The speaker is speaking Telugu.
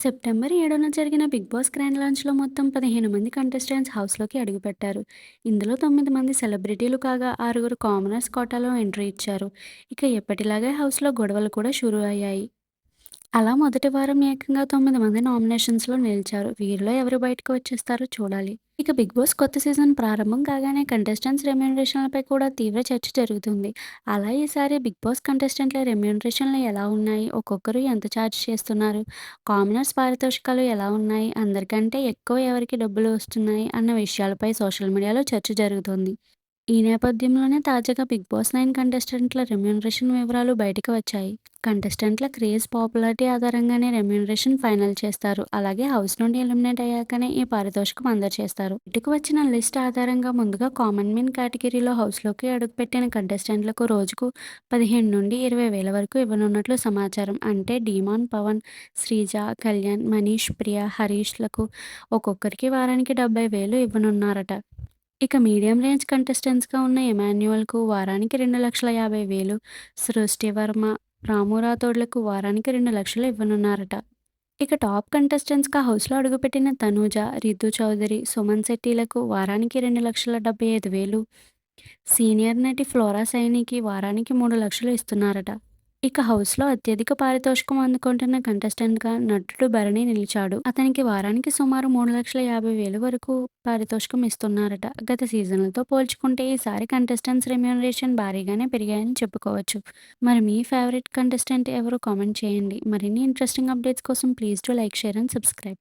సెప్టెంబర్ ఏడున జరిగిన బిగ్ బాస్ గ్రాండ్ లాంచ్‌లో మొత్తం 15 మంది కంటెస్టెంట్స్ హౌస్‌లోకి అడుగుపెట్టారు. ఇందులో తొమ్మిది మంది సెలబ్రిటీలు కాగా, ఆరుగురు కామనర్స్ కోటాలో ఎంట్రీ ఇచ్చారు. ఇక ఎప్పటిలాగే హౌస్‌లో గొడవలు కూడా షురూ అయ్యాయి. అలా మొదటి వారం ఏకంగా తొమ్మిది మంది నామినేషన్స్‌లో నిలిచారు. వీరిలో ఎవరు బయటకు వచ్చేస్తారో చూడాలి. ఇక బిగ్ బాస్ కొత్త సీజన్ ప్రారంభం కాగానే కంటెస్టెంట్స్ రెమ్యూనరేషన్‌లపై కూడా తీవ్ర చర్చ జరుగుతుంది. అలా ఈసారి బిగ్ బాస్ కంటెస్టెంట్ల రెమ్యూనరేషన్‌లు ఎలా ఉన్నాయి? ఒక్కొక్కరు ఎంత ఛార్జ్ చేస్తున్నారు? కామనర్స్ పారితోషికాలు ఎలా ఉన్నాయి? అందరికంటే ఎక్కువ ఎవరికి డబ్బులు వస్తున్నాయి? అన్న విషయాలపై సోషల్ మీడియాలో చర్చ జరుగుతోంది. ఈ నేపథ్యంలోనే తాజాగా బిగ్ బాస్ నైన్ కంటెస్టెంట్ల రెమ్యూనరేషన్ వివరాలు బయటకు వచ్చాయి. కంటెస్టెంట్ల క్రేజ్, పాపులారిటీ ఆధారంగానే రెమ్యూనరేషన్ ఫైనల్ చేస్తారు. అలాగే హౌస్ నుండి ఎలిమినేట్ అయ్యాకనే ఈ పారితోషికం అందజేస్తారు. ఇటుకు వచ్చిన లిస్ట్ ఆధారంగా ముందుగా కామన్ మెన్ కేటగిరీలో హౌస్‌లోకి అడుగుపెట్టిన కంటెస్టెంట్లకు రోజుకు పదిహేను నుండి ఇరవై వేల వరకు ఇవ్వనున్నట్లు సమాచారం. అంటే డీమాన్, పవన్, శ్రీజ, కళ్యాణ్, మనీష్, ప్రియ, హరీష్‌లకు ఒక్కొక్కరికి వారానికి డెబ్బై వేలు ఇవ్వనున్నారట. ఇక మీడియం రేంజ్ కంటెస్టెంట్స్‌గా ఉన్న ఎమాన్యువల్కు వారానికి రెండు లక్షల యాభై వేలు, సృష్టి వర్మ, రామురాథోడ్లకు వారానికి రెండు లక్షలు ఇవ్వనున్నారట. ఇక టాప్ కంటెస్టెంట్స్‌గా హౌస్‌లో అడుగుపెట్టిన తనూజ, రితు చౌదరి, సుమన్ శెట్టిలకు వారానికి రెండు లక్షల డెబ్బై ఐదు వేలు, సీనియర్ నటి ఫ్లోరా సైనికి వారానికి మూడు లక్షలు ఇస్తున్నారట. ఇక హౌస్‌లో అత్యధిక పారితోషికం అందుకుంటున్న కంటెస్టెంట్‌గా నటుడు భరణి నిలిచాడు. అతనికి వారానికి సుమారు మూడు లక్షల యాభై వేలు వరకు పారితోషికం ఇస్తున్నారట. గత సీజన్లతో పోల్చుకుంటే ఈసారి కంటెస్టెంట్స్ రెమ్యూనరేషన్ భారీగానే పెరిగాయని చెప్పుకోవచ్చు. మరి మీ ఫేవరెట్ కంటెస్టెంట్ ఎవరు కామెంట్ చేయండి. మరిన్ని ఇంట్రెస్టింగ్ అప్డేట్స్ కోసం please to like, share and subscribe.